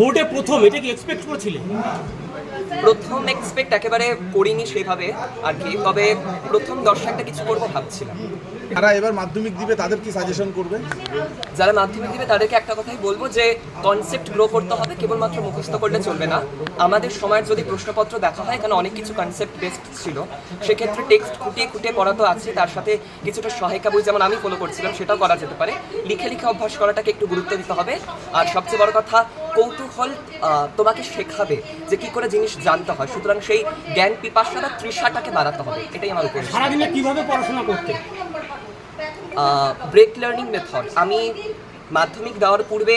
বোর্ডে প্রথম এটা কি এক্সপেক্ট করেছিলেন প্রথম এক্সপেক্ট একেবারে করিনি সেভাবে আর কি তবে প্রথম দর্শকটা কিছু করব ভাবছিলাম। যারা এবার মাধ্যমিক দিবে তাদের কি সাজেশন করবে? যারা মাধ্যমিক দিবে তাদেরকে একটা কথাই বলব যে কনসেপ্ট গ্রো করতে হবে কেবলমাত্র মুখস্থ করলে চলবে না। আমাদের সময়ের যদি প্রশ্নপত্র দেখা হয় এখানে অনেক কিছু কনসেপ্ট বেসড ছিল সেক্ষেত্রে টেক্সট খুঁটিয়ে খুঁটিয়ে পড়া তো আছে তার সাথে কিছুটা সহায়িকা বই যেমন আমি ফলো করছিলাম সেটাও করা যেতে পারে। লিখে লিখে অভ্যাস করাটাকে একটু গুরুত্ব দিতে হবে। আর সবচেয়ে বড় কথা কৌতূহল তোমাকে শেখাবে যে কি করে জিনিস জানতে হয়। সুতরাং সেই জ্ঞান পিপাসা বা তৃষাটাকে বাড়াতে হবে। এটাই আমার উপর সারাদিনে কীভাবে পড়াশোনা করতে? ব্রেক লার্নিং মেথড আমি মাধ্যমিক দেওয়ার পূর্বে